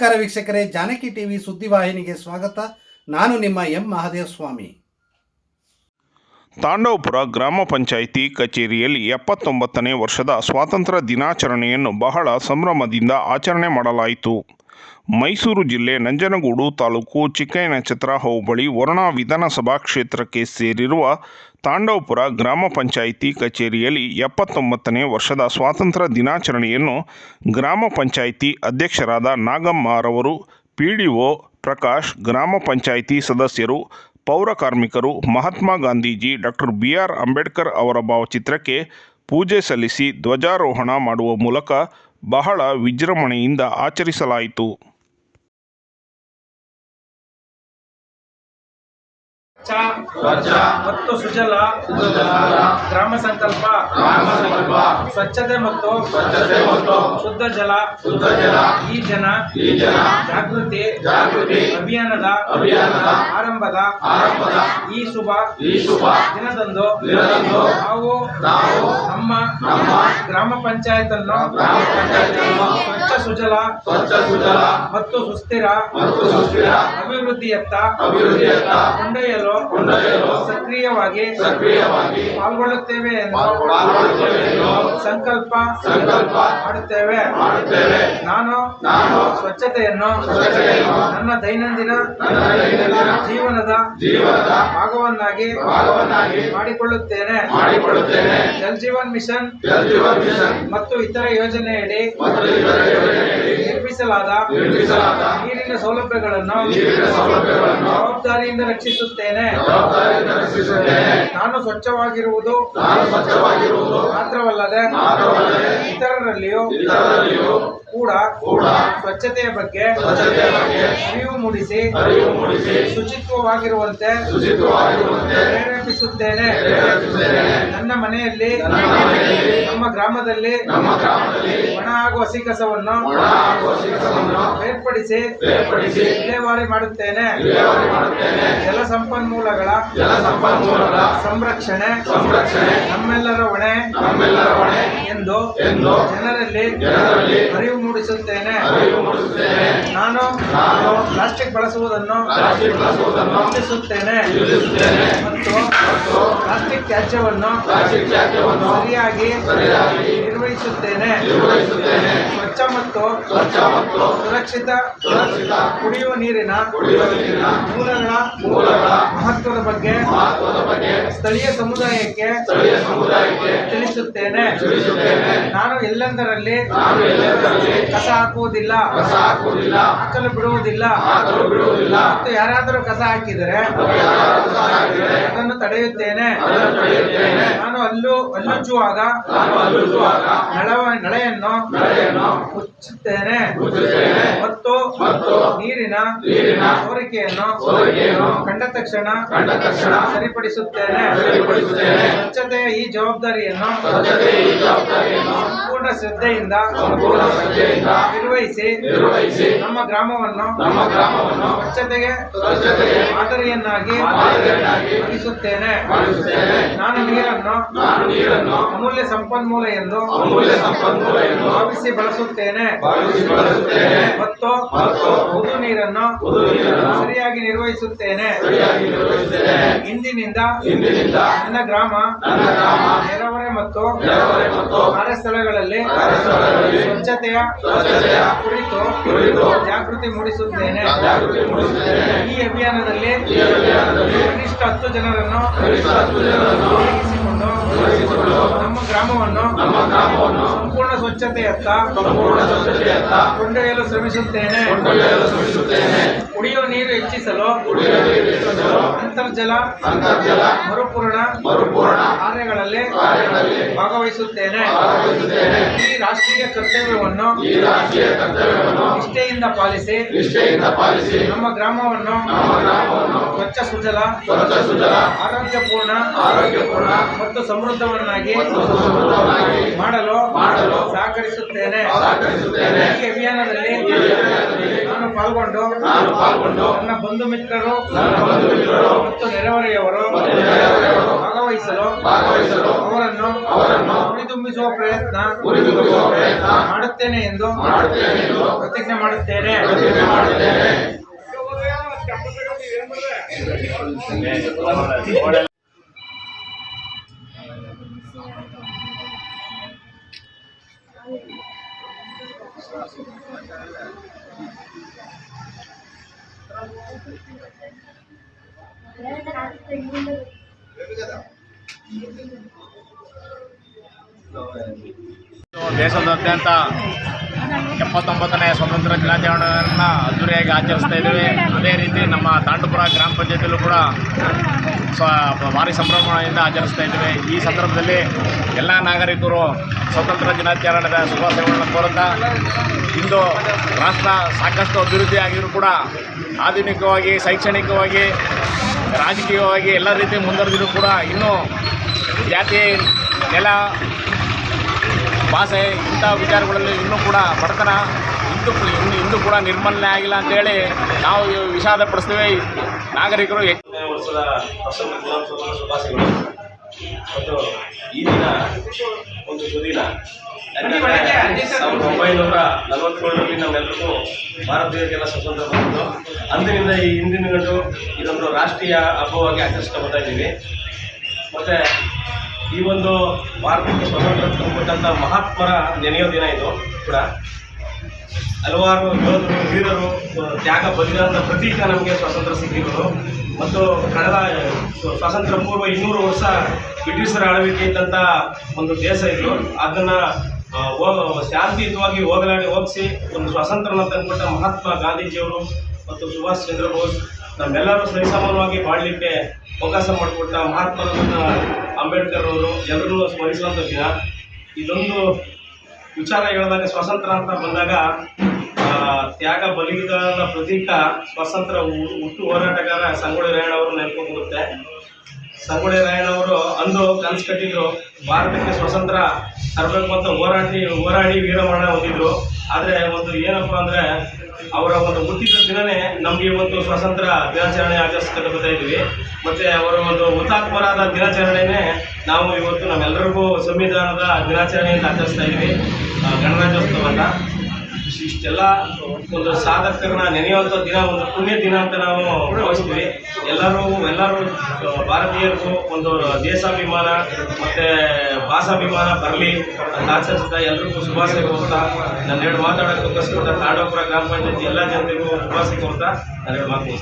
ನಮಸ್ಕಾರ ವೀಕ್ಷಕರೇ, ಜಾನಕಿ ಟಿವಿ ಸುದ್ದಿವಾಹಿನಿಗೆ ಸ್ವಾಗತ. ನಾನು ನಿಮ್ಮ ಎಂ ಮಹಾದೇವ ಸ್ವಾಮಿ ತಾಂಡವಪುರ ಗ್ರಾಮ ಪಂಚಾಯಿತಿ ಕಚೇರಿಯಲ್ಲಿ ಎಪ್ಪತ್ತೊಂಬತ್ತನೇ ವರ್ಷದ ಸ್ವಾತಂತ್ರ್ಯ ದಿನಾಚರಣೆಯನ್ನು ಬಹಳ ಸಂಭ್ರಮದಿಂದ ಆಚರಣೆ ಮಾಡಲಾಯಿತು. ಮೈಸೂರು ಜಿಲ್ಲೆ ನಂಜನಗೂಡು ತಾಲೂಕು ಚಿಕ್ಕಯ್ಯನಛತ್ರ ಹೋಬಳಿ ವರುಣಾ ವಿಧಾನಸಭಾ ಕ್ಷೇತ್ರಕ್ಕೆ ಸೇರಿರುವ ತಾಂಡವಪುರ ಗ್ರಾಮ ಪಂಚಾಯಿತಿ ಕಚೇರಿಯಲ್ಲಿ ಎಪ್ಪತ್ತೊಂಬತ್ತನೇ ವರ್ಷದ ಸ್ವಾತಂತ್ರ್ಯ ದಿನಾಚರಣೆಯನ್ನು ಗ್ರಾಮ ಪಂಚಾಯಿತಿ ಅಧ್ಯಕ್ಷರಾದ ನಾಗಮ್ಮರವರು ಪಿ ಪ್ರಕಾಶ್, ಗ್ರಾಮ ಪಂಚಾಯಿತಿ ಸದಸ್ಯರು, ಪೌರ ಕಾರ್ಮಿಕರು Mahatma Gandhiji, doctor B R Ambedkar ಅವರ ಭಾವಚಿತ್ರಕ್ಕೆ ಪೂಜೆ ಸಲ್ಲಿಸಿ ಧ್ವಜಾರೋಹಣ ಮಾಡುವ ಮೂಲಕ ಬಹಳ ವಿಜೃಂಭಣೆಯಿಂದ ಆಚರಿಸಲಾಯಿತು. ಮತ್ತು ಸುಜಲ, ಗ್ರಾಮ ಸಂಕಲ್ಪ, ಸ್ವಚ್ಛತೆ ಮತ್ತು ಶುದ್ಧ ಜಲ, ಈ ಜನ, ಜಾಗೃತಿ, ಅಭಿಯಾನದ ಆರಂಭದ ಈ ಶುಭ ದಿನದಂದು ನಾವು ನಮ್ಮ ಗ್ರಾಮ ಪಂಚಾಯತ್ ಅನ್ನು ಸ್ವಚ್ಛ ಸುಜಲ. ಮತ್ತು ಸುಸ್ಥಿರ. ಅಭಿವೃದ್ಧಿಯತ್ತ. ಕೊಂಡೊಯ್ಯಲು. ಸಕ್ರಿಯವಾಗಿ. ಪಾಲ್ಗೊಳ್ಳುತ್ತೇವೆ ಎಂದು. ಸಂಕಲ್ಪ. ಮಾಡುತ್ತೇವೆ. ನಾನು. ಸ್ವಚ್ಛತೆಯನ್ನು. ನನ್ನ ದೈನಂದಿನ. ಜೀವನದ. ಭಾಗವನ್ನಾಗಿ. ಮಾಡಿಕೊಳ್ಳುತ್ತೇನೆ. ಜಲ್ ಜೀವನ್ ಮಿಷನ್. ಮತ್ತು ಇತರ ಯೋಜನೆಯಡಿ ನಿರ್ಮಿಸಲಾದ ನೀರಿನ ಸೌಲಭ್ಯಗಳನ್ನು ಜವಾಬ್ದಾರಿಯಿಂದ ರಕ್ಷಿಸುತ್ತೇನೆ. ನಾನು ಸ್ವಚ್ಛವಾಗಿರುವುದು ಮಾತ್ರವಲ್ಲದೆ ಇತರರಲ್ಲಿಯೂ ಕೂಡ ಸ್ವಚ್ಛತೆಯ ಬಗ್ಗೆ ಅರಿವು ಮೂಡಿಸಿ ಶುಚಿತ್ವವಾಗಿರುವಂತೆ ಪ್ರೇರೇಪಿಸುತ್ತೇನೆ. ಮನೆಯಲ್ಲಿ ನಮ್ಮ ಗ್ರಾಮದಲ್ಲಿ ಒಣ ಹಾಗೂ ಹಸಿ ಕಸವನ್ನು ಬೇರ್ಪಡಿಸಿ ವಿಲೇವಾರಿ ಮಾಡುತ್ತೇನೆ. ಜಲ ಸಂಪನ್ಮೂಲಗಳ ಸಂರಕ್ಷಣೆ. ನಮ್ಮೆಲ್ಲರ ಹೊಣೆ. ಎಂದು ಜನರಲ್ಲಿ ಅರಿವು ಮೂಡಿಸುತ್ತೇನೆ. ನಾನು ಪ್ಲಾಸ್ಟಿಕ್ ಬಳಸುವುದನ್ನು ನಿಲ್ಲಿಸುತ್ತೇನೆ. ಮತ್ತು ಪ್ಲಾಸ್ಟಿಕ್ ತ್ಯಾಜ್ಯವನ್ನು ಸರಿಯಾಗಿ ನಿರ್ವಹಿಸುತ್ತೇನೆ. ಸ್ವಚ್ಛ ಮತ್ತು ಸುರಕ್ಷಿತ ಕುಡಿಯುವ ನೀರಿನ ಮೂಲಗಳ ಮಹತ್ವದ ಬಗ್ಗೆ ಸ್ಥಳೀಯ ಸಮುದಾಯಕ್ಕೆ ತಿಳಿಸುತ್ತೇನೆ. ನಾನು ಎಲ್ಲೆಂದರಲ್ಲಿ? ಕಸ ಹಾಕುವುದಿಲ್ಲ. ಹಾಕಲು ಬಿಡುವುದಿಲ್ಲ. ಮತ್ತು ಯಾರಾದರೂ ಕಸ ಹಾಕಿದರೆ? ಅದನ್ನು ತಡೆಯುತ್ತೇನೆ. ಅಲ್ಲುಚ್ಚುವಾಗ ನಳವ ನಳೆಯನ್ನು ಮುಚ್ಚುತ್ತೇನೆ. ಮತ್ತು ನೀರಿನ ಸೋರಿಕೆಯನ್ನು ಕಂಡ ತಕ್ಷಣ ಸರಿಪಡಿಸುತ್ತೇನೆ. ಸ್ವಚ್ಛತೆಯ ಈ ಜವಾಬ್ದಾರಿಯನ್ನು ಸಂಪೂರ್ಣ ಶ್ರದ್ಧೆಯಿಂದ ನಿರ್ವಹಿಸಿ ನಮ್ಮ ಗ್ರಾಮವನ್ನು ಸ್ವಚ್ಛತೆಗೆ ಮಾದರಿಯನ್ನಾಗಿ ನಾನು ನೀರನ್ನು ಅಮೂಲ್ಯ ಸಂಪನ್ಮೂಲ ಎಂದು ಅಮೂಲ್ಯ ಸಂಪನ್ಮೂಲ ಎಂದು ಭಾವಿಸಿ ಬಳಸುತ್ತೇನೆ. ಮತ್ತು ಉದು ನೀರನ್ನು ಸರಿಯಾಗಿ ನಿರ್ವಹಿಸುತ್ತೇನೆ. ಇಂದಿನಿಂದ ನನ್ನ ಗ್ರಾಮ ನೆರೆಹೊರೆ ಮತ್ತು ಕಾರ್ಯಸ್ಥಳಗಳಲ್ಲಿ ಸ್ವಚ್ಛತೆಯ ಸ್ವಚ್ಛತೆಯ ಕುರಿತು ಜಾಗೃತಿ ಮೂಡಿಸುತ್ತೇನೆ. ಈ ಅಭಿಯಾನದಲ್ಲಿ ಕನಿಷ್ಠ ಹತ್ತು ಜನರನ್ನು ತೊಡಗಿಸಿಕೊಂಡು ನಮ್ಮ ಗ್ರಾಮವನ್ನು ಸಂಪೂರ್ಣ ಸ್ವಚ್ಛತೆಯತ್ತ ಕೊಂಡೊಯ್ಯಲು ಶ್ರಮಿಸುತ್ತೇನೆ. ಕುಡಿಯುವ ನೀರು ಹೆಚ್ಚಿಸಲು ಅಂತರ್ಜಲ ಅಂತರ್ಜಲ ಮರುಪೂರ್ಣ ಕಾರ್ಯಗಳಲ್ಲಿ ಭಾಗವಹಿಸುತ್ತೇನೆ. ಈ ರಾಷ್ಟ್ರೀಯ ಕರ್ತವ್ಯವನ್ನು ನಿಷ್ಠೆಯಿಂದ ಪಾಲಿಸಿ ನಮ್ಮ ಗ್ರಾಮವನ್ನು ಸ್ವಚ್ಛ ಸುಜಲ ಆರೋಗ್ಯಪೂರ್ಣ ಮತ್ತು ಸಮೃದ್ಧವನ್ನಾಗಿ ಮಾಡಲು ಸಹಕರಿಸುತ್ತೇನೆ. ಈ ಅಭಿಯಾನದಲ್ಲಿ ನಾನು ಪಾಲ್ಗೊಂಡು ನನ್ನ ಬಂಧು ಮಿತ್ರರು ಮತ್ತು ನೆರೆಹೊರೆಯವರು ಭಾಗವಹಿಸಲು ಅವರನ್ನು ಅವರನ್ನು ಹುರಿದುಂಬಿಸುವ ಪ್ರಯತ್ನ ಮಾಡುತ್ತೇನೆ ಎಂದು ಪ್ರತಿಜ್ಞೆ ಮಾಡುತ್ತೇನೆ. ದೇಶದಾದ್ಯಂತ ಎಪ್ಪತ್ತೊಂಬತ್ತನೇ ಸ್ವಾತಂತ್ರ್ಯ ದಿನಾಚರಣೆಯನ್ನು ಅದ್ದೂರಿಯಾಗಿ ಆಚರಿಸ್ತಾ ಇದ್ದೇವೆ. ಅದೇ ರೀತಿ ನಮ್ಮ ತಾಂಡುಪುರ ಗ್ರಾಮ ಪಂಚಾಯತಿಯಲ್ಲೂ ಕೂಡ ಸ್ವ ಭಾರಿ ಸಂಭ್ರಮದಿಂದ ಆಚರಿಸ್ತಾ ಇದ್ದೇವೆ. ಈ ಸಂದರ್ಭದಲ್ಲಿ ಎಲ್ಲ ನಾಗರಿಕರು ಸ್ವಾತಂತ್ರ್ಯ ದಿನಾಚರಣೆಯ ಶುಭಾಶಯಗಳನ್ನು ಕೋರುತ್ತಾ, ಇಂದು ರಾಷ್ಟ್ರ ಸಾಕಷ್ಟು ಅಭಿವೃದ್ಧಿ ಕೂಡ ಆಧುನಿಕವಾಗಿ, ಶೈಕ್ಷಣಿಕವಾಗಿ ರಾಜಕೀಯವಾಗಿ ಎಲ್ಲ ರೀತಿ ಮುಂದುವರೆದಿದ್ರು ಕೂಡ ಇನ್ನೂ ಜಾತಿ, ನೆಲ, ಭಾಷೆ ಇಂಥ ವಿಚಾರಗಳಲ್ಲಿ ಇನ್ನೂ ಕೂಡ ಬಡತನ ಇಂದು ಇನ್ನು ಇಂದು ಕೂಡ ನಿರ್ಮೂಲನೆ ಆಗಿಲ್ಲ ಅಂತೇಳಿ ನಾವು ವಿಷಾದ ಪಡಿಸ್ತೇವೆ. ನಾಗರಿಕರು ವರ್ಷದ ಶುಭಾಶಯಗಳು. ಮತ್ತು ಈ ದಿನ ಒಂದು ಸುದಿನ ಸಾವಿರದ ಒಂಬೈನೂರ ನಲವತ್ತೇಳರಲ್ಲಿ ನಮ್ಮೆಲ್ಲರಿಗೂ ಭಾರತೀಯರಿಗೆಲ್ಲ ಸ್ವತಂತ್ರ ಬಂದಿದ್ದು. ಅಂದಿನಿಂದ ಈ ಹಿಂದಿನ ಗಂಟು ಇದೊಂದು ರಾಷ್ಟ್ರೀಯ ಹಬ್ಬವಾಗಿ ಆಚರಿಸ್ತಾ ಬರ್ತಾ ಇದ್ದೀವಿ. ಮತ್ತು ಈ ಒಂದು ಭಾರತಕ್ಕೆ ಸ್ವತಂತ್ರ ತಂದುಕೊಟ್ಟಂಥ ಮಹಾತ್ಮರ ನೆನೆಯೋ ದಿನ ಇದು ಕೂಡ. ಹಲವಾರು ಯೋಧರು ವೀರರು ತ್ಯಾಗ ಬಲಿದಾನದ ಪ್ರತೀಕ ನಮಗೆ ಸ್ವಾತಂತ್ರ್ಯ ಸಿಕ್ಕಿರೋದು. ಮತ್ತು ಕಳೆದ ಸ್ವ- ಸ್ವಾತಂತ್ರ್ಯ ಪೂರ್ವ ಇನ್ನೂರು ವರ್ಷ ಬ್ರಿಟಿಷರ ಆಳ್ವಿಕೆ ಇದ್ದಂಥ ಒಂದು ದೇಶ ಇದು. ಅದನ್ನು ಶಾಂತಿಯುತವಾಗಿ ಹೋಗಲಾಡಿ, ಹೋಗಿಸಿ, ಒಂದು ಸ್ವಾತಂತ್ರ್ಯನ ತಂದುಕೊಟ್ಟ ಮಹಾತ್ಮ ಗಾಂಧೀಜಿಯವರು ಮತ್ತು ಸುಭಾಷ್ ಚಂದ್ರ ಬೋಸ್ ನಮ್ಮೆಲ್ಲರೂ ಸರಿಸಮಾನವಾಗಿ ಬಾಳಲಿಕ್ಕೆ ಅವಕಾಶ ಮಾಡಿಕೊಟ್ಟ ಮಹಾತ್ಮ ಅಂಬೇಡ್ಕರ್ ಅವರು ಎಲ್ಲರೂ ಸ್ಮರಿಸುವಂಥ ದಿನ. ಇದೊಂದು ವಿಚಾರ ಹೇಳಿದಾಗ ಸ್ವಾತಂತ್ರ್ಯ ಅಂತ ಬಂದಾಗ ತ್ಯಾಗ ಬಲಿದಾನದ ಪ್ರತೀಕ ಸ್ವಾತಂತ್ರ್ಯ ಹುಟ್ಟು ಹೋರಾಟಗಾರ ಸಂಗೊಳ್ಳಿ ರಾಯಣ್ಣ ಅವರು ನೆನಪು ಬರುತ್ತೆ ಸಂಗೊಳ್ಳಿ ರಾಯಣ್ಣವರು ಅಂದು ಕನಸು ಕಟ್ಟಿದ್ರು. ಭಾರತಕ್ಕೆ ಸ್ವತಂತ್ರ ತರಬೇಕು ಅಂತ ಹೋರಾಟಿ ಹೋರಾಡಿ ವೀರಮರಣ ಹೊಂದಿದ್ರು. ಆದರೆ ಒಂದು ಏನಪ್ಪ ಅಂದರೆ ಅವರ ಒಂದು ಹುಟ್ಟಿದ ದಿನನೇ ನಮಗೆ ಇವತ್ತು ಸ್ವತಂತ್ರ ದಿನಾಚರಣೆ ಆಚರಿಸ್ಕೊಂಡು ಬರ್ತಾ ಇದ್ವಿ. ಮತ್ತು ಅವರ ಒಂದು ಹುತಾತ್ಮರಾದ ದಿನಾಚರಣೆನೇ ನಾವು ಇವತ್ತು ನಮ್ಮೆಲ್ಲರಿಗೂ ಸಂವಿಧಾನದ ದಿನಾಚರಣೆಯಿಂದ ಆಚರಿಸ್ತಾ ಇದ್ವಿ. ಆ, ಗಣರಾಜ್ಯೋತ್ಸವ ಅಂತ ಇಶ್- ಇಷ್ಟೆಲ್ಲ ಒಂದು ಸಾಧಕರನ್ನ ನೆನೆಯುವಂಥ ದಿನ, ಒಂದು ಪುಣ್ಯ ದಿನ ಅಂತ ನಾವು ಭಾವಿಸ್ತೀವಿ. ಎಲ್ಲರೂ ಎಲ್ಲರೂ ಭಾರತೀಯರಿಗೂ ಒಂದು ದೇಶಾಭಿಮಾನ, ಮತ್ತು ಭಾಷಾಭಿಮಾನ ಬರಲಿ ಅಂತ ಆಚರಿಸ್ತಾ ಎಲ್ರಿಗೂ ಶುಭಾಶಯ ಕೊಡ್ತಾ ನಾನು ಎರಡು ಮಾತಾಡೋಕ್ಕೆ ಅವಕಾಶ ಕೊಟ್ಟ ತಾಡೋಪುರ ಗ್ರಾಮ ಪಂಚಾಯತಿ ಎಲ್ಲ ಜನರಿಗೂ ಶುಭಾಶಯ ಕೊಡ್ತಾ ನಾನು ಎರಡು ಮಾತು